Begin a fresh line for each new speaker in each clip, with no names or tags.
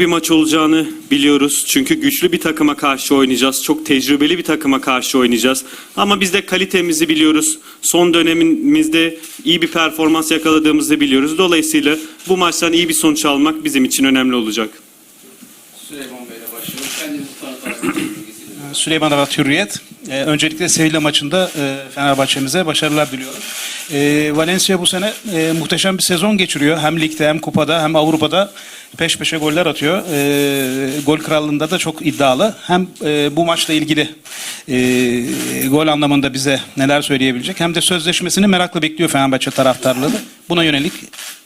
bir maç olacağını biliyoruz. Çünkü güçlü bir takıma karşı oynayacağız. Çok tecrübeli bir takıma karşı oynayacağız. Ama biz de kalitemizi biliyoruz. Son dönemimizde iyi bir performans yakaladığımızı biliyoruz. Dolayısıyla bu maçtan iyi bir sonuç almak bizim için önemli olacak.
Süleyman Bey'le başlıyoruz. Kendinizi tanıtarsınız.
Süleyman Arat Hürriyet. Ee, öncelikle Sevilla maçında e, Fenerbahçe'mize başarılar diliyorum. Ee, Valencia bu sene e, muhteşem bir sezon geçiriyor. Hem ligde hem kupada hem Avrupa'da peş peşe goller atıyor. Ee, gol krallığında da çok iddialı. Hem e, bu maçla ilgili e, gol anlamında bize neler söyleyebilecek hem de sözleşmesini merakla bekliyor Fenerbahçe taraftarları. Buna yönelik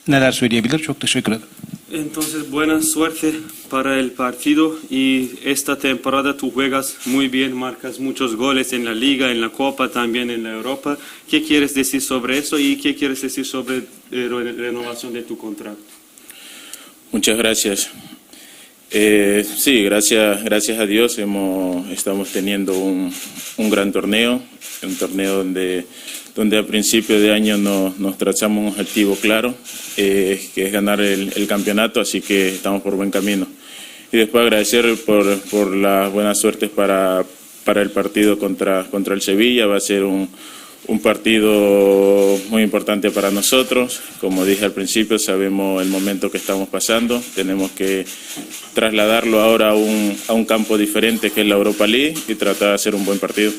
neler söyleyebilir? Çok teşekkür ederim.
Entonces, buena suerte para el partido y esta temporada tú juegas muy bien, marcas muchos goles en la liga, en la copa, también en la Europa. ¿Qué quieres decir sobre eso y qué quieres decir sobre eh, re- renovación de tu contrato?
Muchas gracias. Eh, sí, gracias, gracias a Dios hemos, estamos teniendo un, un gran torneo, un torneo donde, donde a principio de año nos, nos trazamos un objetivo claro, eh, que es ganar el, el campeonato, así que estamos por buen camino. Y después agradecer por, por las buenas suertes para, para el partido contra, contra el Sevilla, va a ser un, un partido muy importante para nosotros. Como dije al principio, sabemos el momento que estamos pasando. Tenemos que trasladarlo ahora a un, a un campo diferente que es la Europa League y tratar de hacer un buen partido.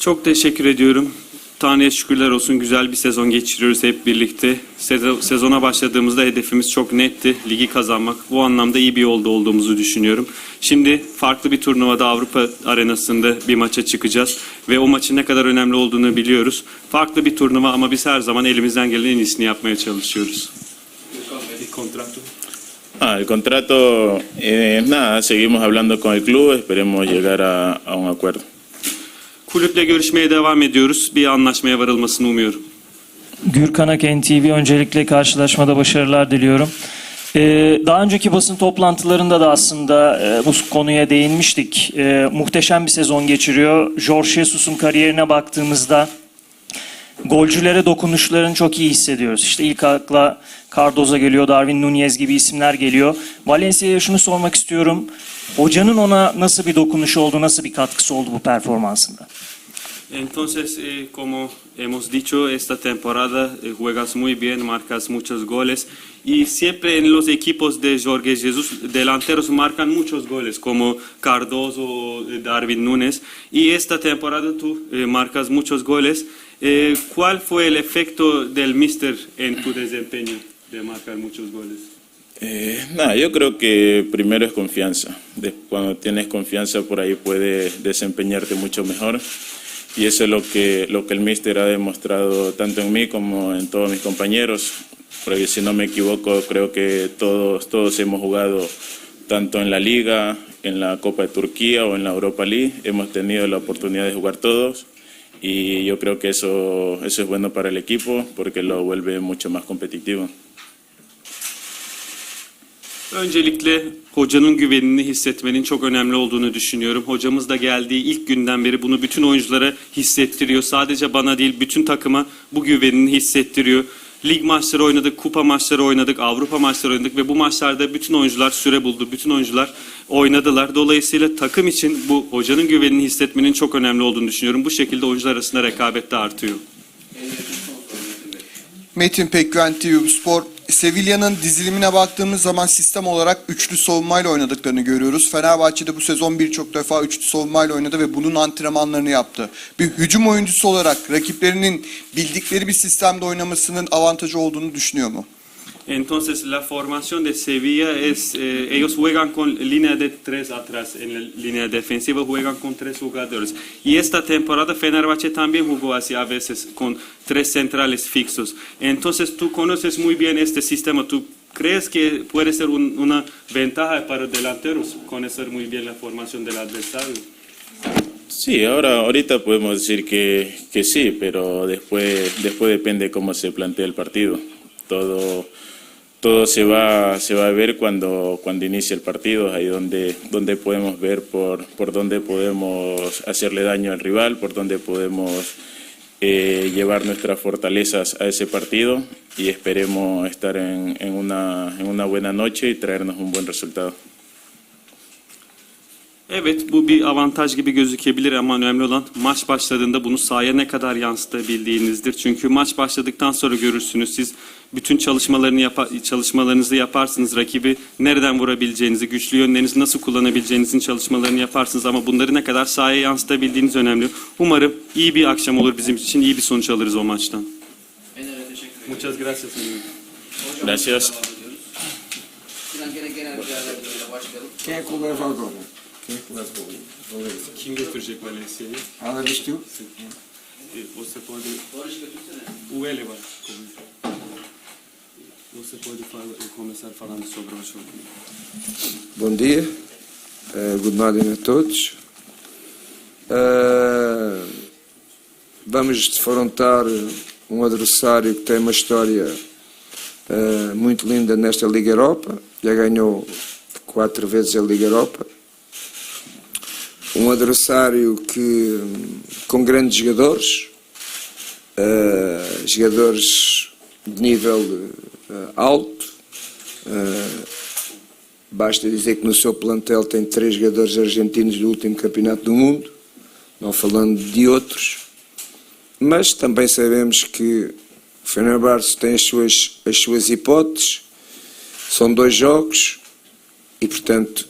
Çok teşekkür ediyorum. Tanrı'ya şükürler olsun güzel bir sezon geçiriyoruz hep birlikte. Sezon- Sezona başladığımızda hedefimiz çok netti. Ligi kazanmak. Bu anlamda iyi bir yolda olduğumuzu düşünüyorum. Şimdi farklı bir turnuvada Avrupa arenasında bir maça çıkacağız. Ve o maçın ne kadar önemli olduğunu biliyoruz. Farklı bir turnuva ama biz her zaman elimizden gelen en iyisini yapmaya çalışıyoruz.
Ah, el contrato, eh, nada, seguimos hablando con el club, esperemos llegar a, a un acuerdo.
Kulüple görüşmeye devam ediyoruz. Bir anlaşmaya varılmasını umuyorum.
Gürkan Aken TV öncelikle karşılaşmada başarılar diliyorum. Ee, daha önceki basın toplantılarında da aslında e, bu konuya değinmiştik. Ee, muhteşem bir sezon geçiriyor. Jorge Jesus'un kariyerine baktığımızda golcülere dokunuşlarını çok iyi hissediyoruz. İşte ilk akla Cardoza geliyor, Darwin Nunez gibi isimler geliyor. Valencia'ya şunu sormak istiyorum. Hocanın ona nasıl bir dokunuşu oldu, nasıl bir katkısı oldu bu performansında?
Entonces, eh, como hemos dicho, esta temporada eh, juegas muy bien, marcas muchos goles y siempre en los equipos de Jorge Jesús, delanteros marcan muchos goles, como Cardoso o eh, Darwin Núñez. Y esta temporada tú eh, marcas muchos goles. Eh, ¿Cuál fue el efecto del Mister en tu desempeño de marcar muchos goles?
Eh, nada, yo creo que primero es confianza. Cuando tienes confianza por ahí puedes desempeñarte mucho mejor. Y eso es lo que, lo que el míster ha demostrado tanto en mí como en todos mis compañeros. Porque si no me equivoco, creo que todos, todos hemos jugado tanto en la Liga, en la Copa de Turquía o en la Europa League. Hemos tenido la oportunidad de jugar todos. Y yo creo que eso, eso es bueno para el equipo porque lo vuelve mucho más competitivo.
Öncelikle hocanın güvenini hissetmenin çok önemli olduğunu düşünüyorum. Hocamız da geldiği ilk günden beri bunu bütün oyunculara hissettiriyor. Sadece bana değil bütün takıma bu güvenini hissettiriyor. Lig maçları oynadık, kupa maçları oynadık, Avrupa maçları oynadık ve bu maçlarda bütün oyuncular süre buldu. Bütün oyuncular oynadılar. Dolayısıyla takım için bu hocanın güvenini hissetmenin çok önemli olduğunu düşünüyorum. Bu şekilde oyuncular arasında rekabet de artıyor.
Metin Pekgüven TV Spor. Sevilla'nın dizilimine baktığımız zaman sistem olarak üçlü savunmayla oynadıklarını görüyoruz. Fenerbahçe'de bu sezon birçok defa üçlü savunmayla oynadı ve bunun antrenmanlarını yaptı. Bir hücum oyuncusu olarak rakiplerinin bildikleri bir sistemde oynamasının avantajı olduğunu düşünüyor mu?
Entonces la formación de Sevilla es, eh, ellos juegan con línea de tres atrás, en la línea defensiva juegan con tres jugadores. Y esta temporada Fenerbahçe también jugó así a veces con tres centrales fixos. Entonces tú conoces muy bien este sistema, ¿tú crees que puede ser un- una ventaja para delanteros conocer muy bien la formación del adversario?
Sí, ahora ahorita podemos decir que, que sí, pero después después depende cómo se plantea el partido. Todo todo se va se va a ver cuando cuando inicie el partido, ahí donde donde podemos ver por por dónde podemos hacerle daño al rival, por dónde podemos eh, llevar nuestras fortalezas a ese partido y esperemos estar en, en una, en una buena noche y traernos un buen resultado.
Evet bu bir avantaj gibi gözükebilir ama önemli olan maç başladığında bunu sahaya ne kadar yansıtabildiğinizdir. Çünkü maç başladıktan sonra görürsünüz siz bütün çalışmalarını yapa- çalışmalarınızı yaparsınız. Rakibi nereden vurabileceğinizi, güçlü yönlerinizi nasıl kullanabileceğinizin çalışmalarını yaparsınız ama bunları ne kadar sahaya yansıtabildiğiniz önemli. Umarım iyi bir akşam olur bizim için, iyi bir sonuç alırız o maçtan.
Fener'e teşekkür ederim.
Muchas gracias.
Hocam,
Gracias.
gene genel değerlendirmeyle başlayalım.
Quem é o Valência?
Kim götürecek Valencia'yı?
Alves tu?
Você pode
götürsene.
O vai. Você pode falar, começar falando sobre o jogo.
Bom dia, Eh, good morning a todos. Eh, vamos defrontar um adversário que tem uma história eh, muito linda nesta Liga Europa. Já ganhou quatro vezes a Liga Europa. Um adversário que, com grandes jogadores, eh, jogadores de nível eh, alto. eh, Basta dizer que no seu plantel tem três jogadores argentinos do último campeonato do mundo, não falando de outros, mas também sabemos que o Fenerbahçe tem as suas, as suas hipóteses, são dois jogos e, portanto,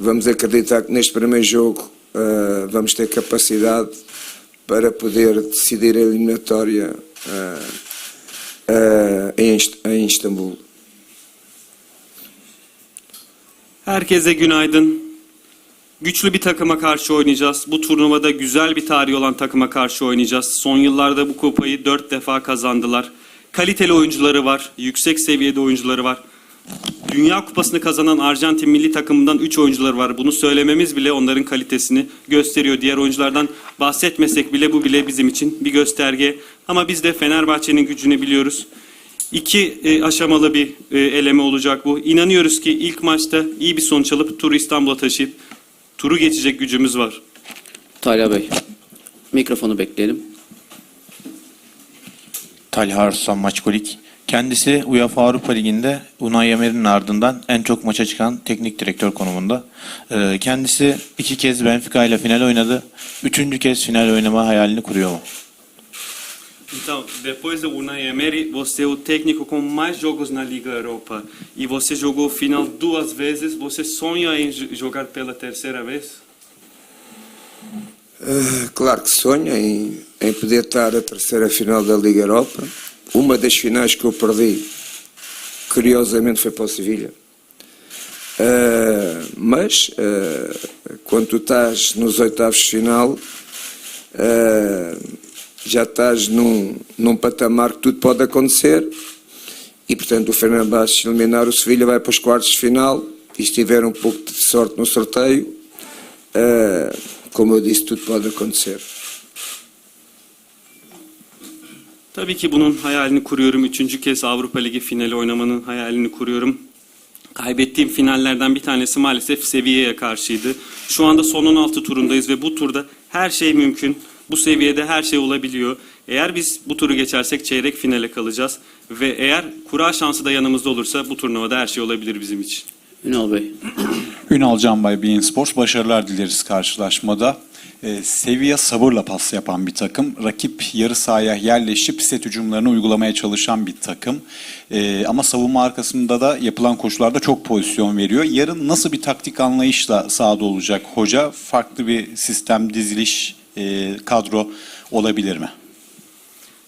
vamos acreditar que neste primeiro jogo eh, vamos ter capacidade para poder decidir a eliminatória eh, em Ist- em Istambul.
Herkese günaydın. Güçlü bir takıma karşı oynayacağız. Bu turnuvada güzel bir tarihi olan takıma karşı oynayacağız. Son yıllarda bu kupayı dört defa kazandılar. Kaliteli oyuncuları var, yüksek seviyede oyuncuları var. Dünya Kupası'nı kazanan Arjantin milli takımından 3 oyuncuları var. Bunu söylememiz bile onların kalitesini gösteriyor. Diğer oyunculardan bahsetmesek bile bu bile bizim için bir gösterge. Ama biz de Fenerbahçe'nin gücünü biliyoruz. İki e, aşamalı bir e, eleme olacak bu. İnanıyoruz ki ilk maçta iyi bir sonuç alıp turu İstanbul'a taşıyıp turu geçecek gücümüz var.
Talha Bey, mikrofonu bekleyelim.
Talha Arslan Maçkolik. Kendisi UEFA Avrupa Ligi'nde Unai Emery'nin ardından en çok maça çıkan teknik direktör konumunda. Ee, Kendisi iki kez Benfica ile final oynadı. Üçüncü kez final oynama hayalini kuruyor mu?
Então, depois do Unai Emery, você é o técnico com mais jogos na Liga Europa. E você jogou final duas vezes. Você sonha em jogar pela terceira vez?
Uh, claro que sonho em, em poder estar a terceira final da Liga Europa. Uma das finais que eu perdi, curiosamente, foi para o Sevilha. Uh, mas, uh, quando tu estás nos oitavos de final, uh, já estás num, num patamar que tudo pode acontecer. E, portanto, o Fenerbahçe eliminar o Sevilha vai para os quartos de final. E se tiver um pouco de sorte no sorteio, como eu disse, tudo pode acontecer.
Tabii ki bunun hayalini kuruyorum. Üçüncü kez Avrupa Ligi finali oynamanın hayalini kuruyorum. Kaybettiğim finallerden bir tanesi maalesef Sevilla'ya karşıydı. Şu anda son 16 turundayız ve bu turda her şey mümkün. Bu seviyede her şey olabiliyor. Eğer biz bu turu geçersek çeyrek finale kalacağız. Ve eğer kura şansı da yanımızda olursa bu turnuvada her şey olabilir bizim için.
Ünal Bey,
Ünal Canbay Bein Sports başarılar dileriz karşılaşmada. Ee, Sevilla sabırla pas yapan bir takım. Rakip yarı sahaya yerleşip set hücumlarını uygulamaya çalışan bir takım. Ee, ama savunma arkasında da yapılan koşularda çok pozisyon veriyor. Yarın nasıl bir taktik anlayışla sahada olacak hoca? Farklı bir sistem, diziliş, e, kadro olabilir mi?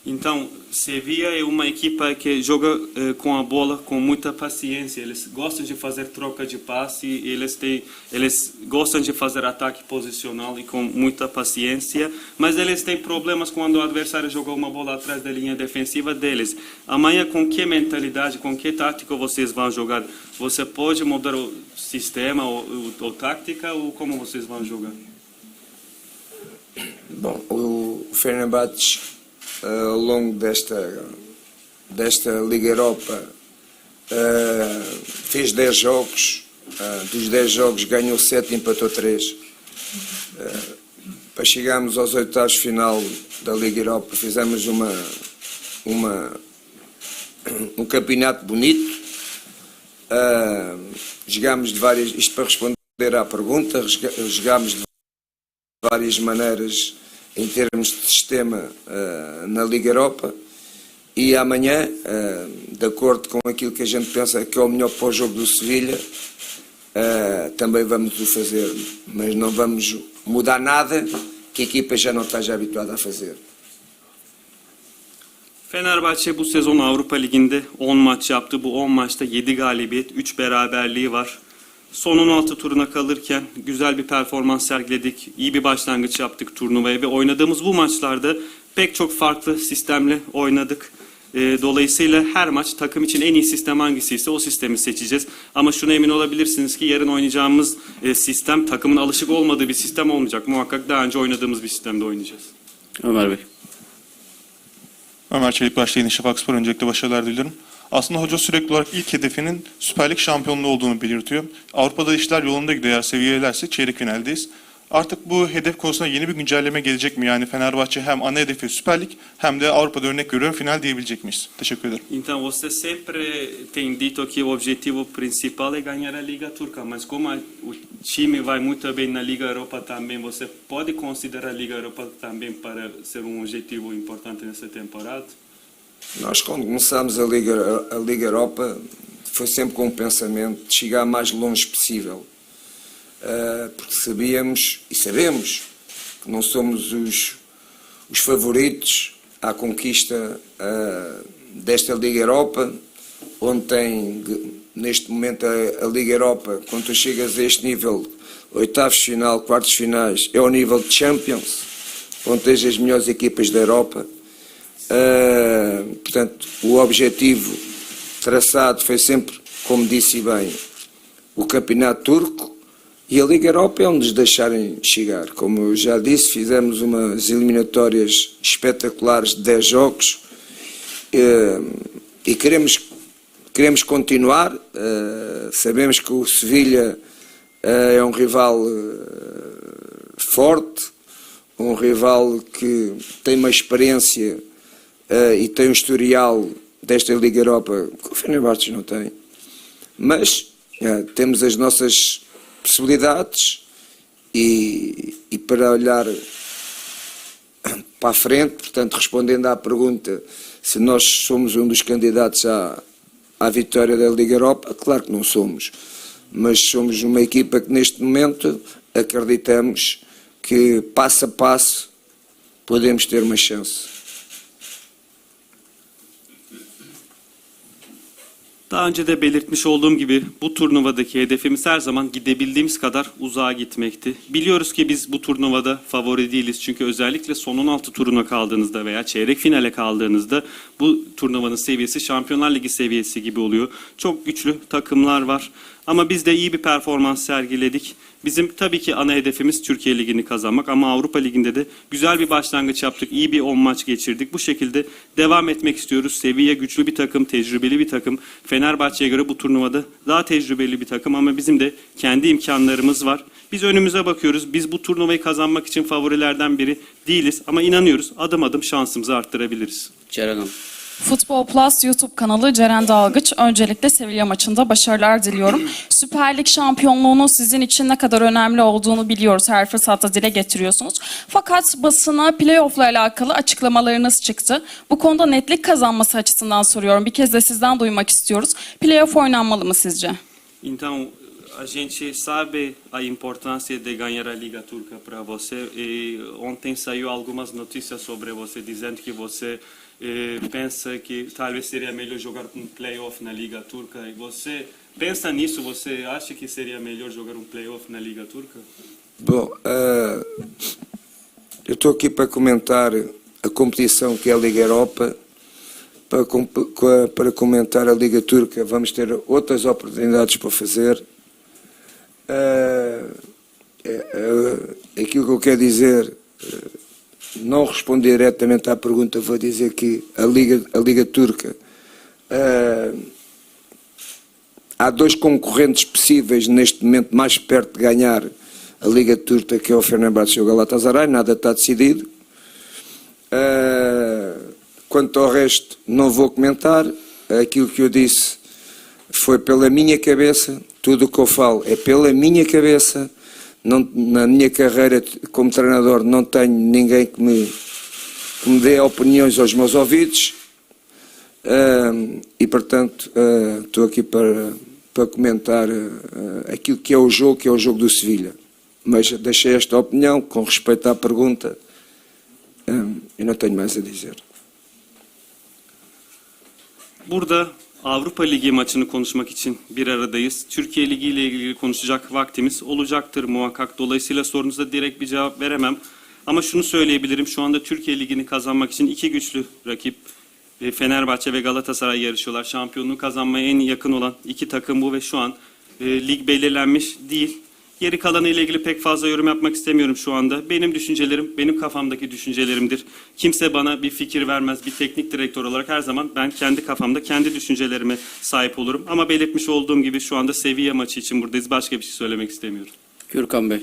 Então, Sevilla é uma equipa que joga eh, com a bola com muita paciência. Eles gostam de fazer troca de passe, eles têm, eles gostam de fazer ataque posicional e com muita paciência, mas eles têm problemas quando o adversário joga uma bola atrás da linha defensiva deles. Amanhã, com que mentalidade, com que tática vocês vão jogar? Você pode mudar o sistema ou, ou, ou tática ou como vocês vão jogar?
Bom, o eh, ao longo desta, desta Liga Europa eh, fez 10 jogos, eh, dos 10 jogos ganhou 7 e empatou 3. para chegarmos aos oitavos final da Liga Europa, fizemos uma, uma, um campeonato bonito. Jogámos de várias, isto para responder à pergunta, jogámos de várias maneiras em termos de sistema ah, na Liga Europa e amanhã, ah, de acordo com aquilo que a gente pensa que é o melhor para o jogo do Sevilha, ah, também vamos o fazer, mas não vamos mudar nada que a equipa já não esteja habituada a fazer.
Fenerbahçe bu sezon Avrupa Ligi'nde 10 maç yaptı. Bu 10 maçta 7 galibiyet, 3 beraberliği var. Son 16 turuna kalırken güzel bir performans sergiledik. İyi bir başlangıç yaptık turnuvaya ve oynadığımız bu maçlarda pek çok farklı sistemle oynadık. Ee, Dolayısıyla her maç takım için en iyi sistem hangisiyse o sistemi seçeceğiz. Ama şuna emin olabilirsiniz ki yarın oynayacağımız e, sistem takımın alışık olmadığı bir sistem olmayacak. Muhakkak daha önce oynadığımız bir sistemde oynayacağız.
Ömer Bey.
Ömer Çelik başta Yeni Şafak Spor öncelikle başarılar diliyorum. Aslında hoca sürekli olarak ilk hedefinin Süper Lig şampiyonluğu olduğunu belirtiyor. Avrupa'da işler yolunda gidiyor. Eğer seviyelerse çeyrek finaldeyiz. Artık bu hedef konusunda yeni bir güncelleme gelecek mi? Yani Fenerbahçe hem ana hedefi Süper Lig hem de Avrupa'da örnek görüyorum final diyebilecek miyiz? Teşekkür ederim.
Então, você sempre tem dito que o objetivo principal é ganhar a Liga Turca, mas como o time vai muito bem na Liga Europa também, você pode considerar a Liga Europa também para ser um objetivo importante nessa temporada?
Nós, quando começámos a Liga, a Liga Europa, foi sempre com o pensamento de chegar mais longe possível. Ah, porque sabíamos e sabemos que não somos os, os favoritos à conquista ah, desta Liga Europa, onde tem, neste momento, a, Liga Europa, quando tu chegas a este nível, oitavos de final, quartos de finais, é o nível de Champions, onde tens as melhores equipas da Europa. Portanto, o objetivo traçado foi sempre, como disse bem, o Campeonato Turco e a Liga Europa é onde nos deixarem chegar. Como eu já disse, fizemos umas eliminatórias espetaculares de 10 jogos eh, e queremos, queremos continuar. Eh, sabemos que o Sevilha eh, é um rival forte, um rival que tem uma experiência eh, e tem um historial desta Liga Europa que o Fenerbahçe não tem. Mas eh, temos as nossas possibilidades e, e para olhar para a frente, portanto, respondendo à pergunta se nós somos um dos candidatos à, à vitória da Liga Europa, claro que não somos, mas somos uma equipa que neste momento acreditamos que passo a passo podemos ter uma chance.
Daha önce de belirtmiş olduğum gibi bu turnuvadaki hedefimiz her zaman gidebildiğimiz kadar uzağa gitmekti. Biliyoruz ki biz bu turnuvada favori değiliz. Çünkü özellikle son 16 turuna kaldığınızda veya çeyrek finale kaldığınızda bu turnuvanın seviyesi Şampiyonlar Ligi seviyesi gibi oluyor. Çok güçlü takımlar var. Ama biz de iyi bir performans sergiledik. Bizim tabii ki ana hedefimiz Türkiye Ligi'ni kazanmak ama Avrupa Ligi'nde de güzel bir başlangıç yaptık. İyi bir 10 maç geçirdik. Bu şekilde devam etmek istiyoruz. Seviye güçlü bir takım, tecrübeli bir takım. Fenerbahçe'ye göre bu turnuvada daha tecrübeli bir takım ama bizim de kendi imkanlarımız var. Biz önümüze bakıyoruz. Biz bu turnuvayı kazanmak için favorilerden biri değiliz ama inanıyoruz. Adım adım şansımızı arttırabiliriz.
Ceren Hanım.
Futbol Plus YouTube kanalı Ceren Dalgıç. Öncelikle Sevilla maçında başarılar diliyorum. Süper Lig şampiyonluğunun sizin için ne kadar önemli olduğunu biliyoruz. Her fırsatta dile getiriyorsunuz. Fakat basına playoff'la alakalı açıklamalarınız çıktı. Bu konuda netlik kazanması açısından soruyorum. Bir kez de sizden duymak istiyoruz. Playoff oynanmalı mı sizce?
Então, a gente sabe a importância de ganhar a Liga Turca para você. E ontem saiu algumas notícias sobre você dizendo que você pensa que talvez seria melhor jogar um playoff na Liga Turca. E você pensa nisso? Você acha que seria melhor jogar um playoff na Liga Turca?
Bom, ah, eu estou aqui para comentar a competição que é a Liga Europa. Para, para comentar a Liga Turca, vamos ter outras oportunidades para fazer. Ah, é- é- aquilo que eu quero dizer, ah, não responder diretamente à pergunta, vou dizer que a Liga, a Liga Turca. ah, há dois concorrentes possíveis neste momento mais perto de ganhar a Liga Turca, que é o Fenerbahçe e o Galatasaray, nada está decidido. Eh, quanto ao resto, não vou comentar. Aquilo que eu disse foi pela minha cabeça, tudo o que eu falo é pela minha cabeça. Não, na minha carreira como treinador não tenho ninguém que me, que me dê opiniões aos meus ouvidos. Ahm, e portanto ah, estou aqui para, para comentar ah, aquilo que é o jogo, que é o jogo do Sevilha. Mas deixei esta opinião com respeito à pergunta. Eu não tenho mais a dizer.
Burada Avrupa Ligi maçını konuşmak için bir aradayız. Türkiye Ligi ile ilgili konuşacak vaktimiz olacaktır muhakkak. Dolayısıyla sorunuza direkt bir cevap veremem. Ama şunu söyleyebilirim. Şu anda Türkiye Ligi'ni kazanmak için iki güçlü rakip e, Fenerbahçe ve Galatasaray yarışıyorlar. Şampiyonluğu kazanmaya en yakın olan iki takım bu ve şu an e, lig belirlenmiş değil. Geri kalanı ile ilgili pek fazla yorum yapmak istemiyorum şu anda. Benim düşüncelerim, benim kafamdaki düşüncelerimdir. Kimse bana bir fikir vermez. Bir teknik direktör olarak her zaman ben kendi kafamda kendi düşüncelerime sahip olurum. Ama belirtmiş olduğum gibi şu anda seviye maçı için buradayız. Başka bir şey söylemek istemiyorum.
Gürkan Bey.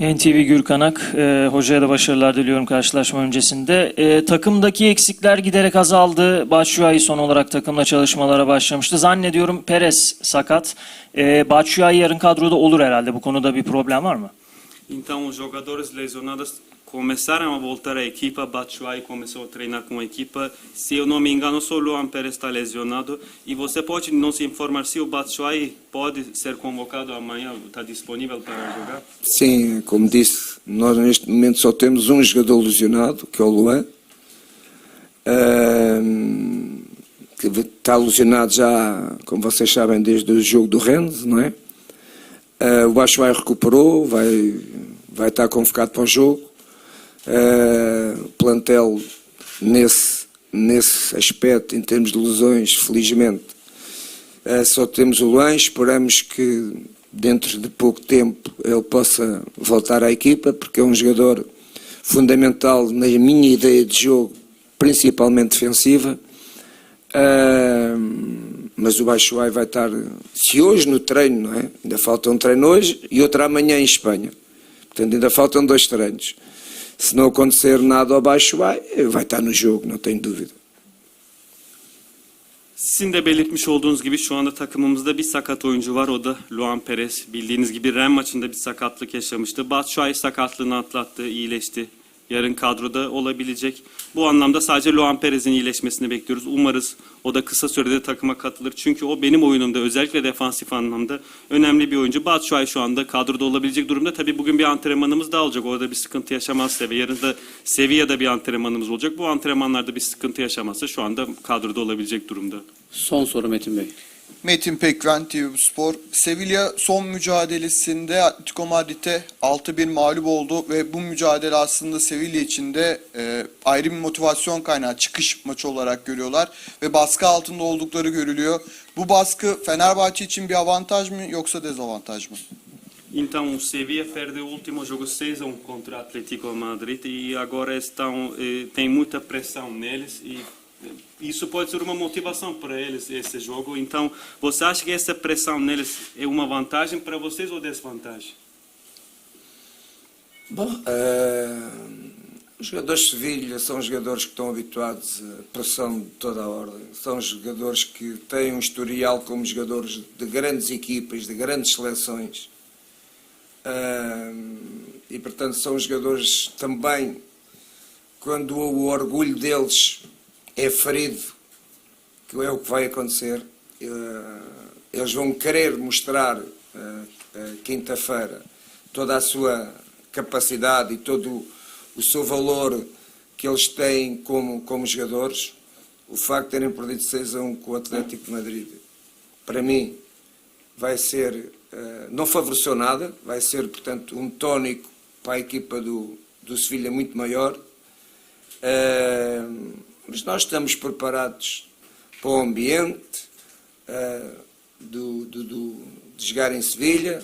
NTV Gürkanak, e, hocaya da başarılar diliyorum karşılaşma öncesinde. E, takımdaki eksikler giderek azaldı. Batshuayi son olarak takımla çalışmalara başlamıştı. Zannediyorum Perez sakat. E, Batshuayi yarın kadroda olur herhalde. Bu konuda bir problem var mı?
Então, os jogadores lesionados começaram a voltar à equipa. Batshuayi começou a treinar com a equipa. Se eu não me engano, só o Luan Pérez está lesionado. E você pode nos informar se o Batshuayi pode ser convocado amanhã? Está disponível para jogar?
Sim, como disse, nós neste momento só temos um jogador lesionado, que é o Luan, que está lesionado já, como vocês sabem, desde o jogo do Rennes, não é? Ah, o Baixoai recuperou, vai, vai estar convocado para o jogo. O plantel, nesse, nesse aspecto, em termos de lesões, felizmente, ah, só temos o Luan. Esperamos que dentro de pouco tempo ele possa voltar à equipa, porque é um jogador fundamental na minha ideia de jogo, principalmente defensiva. Ah, mas o Baixoai vai estar, se hoje no treino, não é? Ainda falta um treino hoje e outro amanhã em Espanha. Portanto, ainda faltam dois treinos. Se não acontecer nada ao Baixoai, vai estar no jogo, não tenho dúvida.
Sizin de belirtmiş olduğunuz gibi şu anda takımımızda bir sakat oyuncu var. O da Luan Perez. Bildiğiniz gibi Ren maçında bir sakatlık yaşamıştı. Batshuayi sakatlığını atlattı, iyileşti. Yarın kadroda olabilecek. Bu anlamda sadece Luan Perez'in iyileşmesini bekliyoruz. Umarız o da kısa sürede takıma katılır. Çünkü o benim oyunumda özellikle defansif anlamda önemli bir oyuncu. Batshuayi şu anda kadroda olabilecek durumda. Tabii bugün bir antrenmanımız daha olacak. Orada bir sıkıntı yaşamazsa ve yarın da Sevilla'da bir antrenmanımız olacak. Bu antrenmanlarda bir sıkıntı yaşamazsa şu anda kadroda olabilecek durumda.
Son soru Metin Bey.
Metin Pekven TV Spor. Sevilla son mücadelesinde Atletico Madrid'e 6-1 mağlup oldu ve bu mücadele aslında Sevilla için de e, ayrı bir motivasyon kaynağı, çıkış maçı olarak görüyorlar ve baskı altında oldukları görülüyor. Bu baskı Fenerbahçe için bir avantaj mı yoksa dezavantaj mı?
Então, o Sevilla perdeu o último jogo 6-1 contra o Atlético Madrid e agora estão, eh, tem muita pressão neles e isso pode ser uma motivação para eles, esse jogo. Então, você acha que essa pressão neles é uma vantagem para vocês ou desvantagem?
Bom, eh, os jogadores de Sevilha são jogadores que estão habituados a pressão de toda a ordem. São jogadores que têm um historial como jogadores de grandes equipas, de grandes seleções. Eh, e, portanto, são jogadores também, quando o orgulho deles é ferido, que é o que vai acontecer, eh, eles vão querer mostrar eh, quinta-feira toda a sua capacidade e todo o seu valor que eles têm como, como jogadores. O facto de terem perdido 6 a 1 com o Atlético de Madrid, para mim, vai ser, eh, não favoreceu nada, vai ser, portanto, um tónico para a equipa do, do Sevilha muito maior. Eh, mas nós estamos preparados para o ambiente eh, do, do, do- de jogar em Sevilha.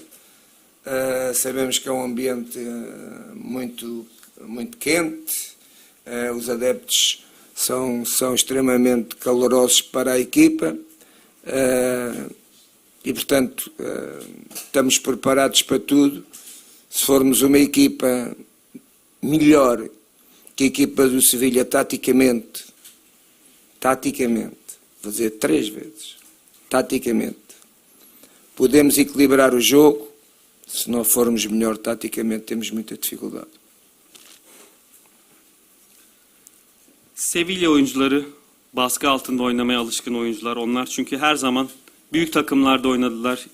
Eh, sabemos que é um ambiente eh, muito, muito quente. Os adeptos são, são extremamente calorosos para a equipa. E portanto estamos preparados para tudo. Se formos uma equipa melhor que a equipa do Sevilha taticamente, taticamente, dizer três vezes, taticamente, podemos equilibrar o jogo. Se não formos melhor taticamente, temos muita dificuldade.
Sevilla oyuncuları baskı altında oynamaya alışkın oyuncular. Onlar çünkü her zaman büyük takımlarda oynadılar.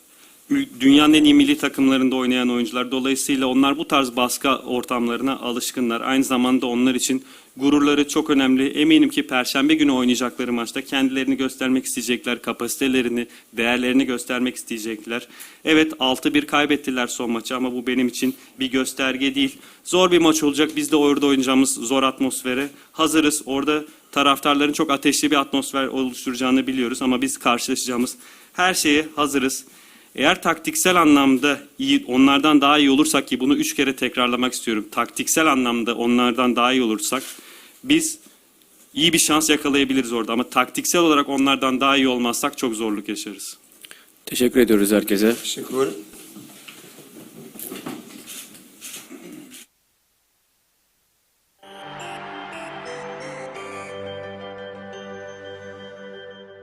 Dünyanın en iyi milli takımlarında oynayan oyuncular. Dolayısıyla onlar bu tarz baskı ortamlarına alışkınlar. Aynı zamanda onlar için gururları çok önemli. Eminim ki Perşembe günü oynayacakları maçta kendilerini göstermek isteyecekler. Kapasitelerini, değerlerini göstermek isteyecekler. Evet 6-1 kaybettiler son maçı ama bu benim için bir gösterge değil. Zor bir maç olacak. Biz de orada oynayacağımız zor atmosfere hazırız. Orada taraftarların çok ateşli bir atmosfer oluşturacağını biliyoruz ama biz karşılaşacağımız her şeye hazırız. Eğer taktiksel anlamda iyi, onlardan daha iyi olursak ki bunu üç kere tekrarlamak istiyorum. Taktiksel anlamda onlardan daha iyi olursak biz iyi bir şans yakalayabiliriz orada ama taktiksel olarak onlardan daha iyi olmazsak çok zorluk yaşarız.
Teşekkür ediyoruz herkese.
Teşekkür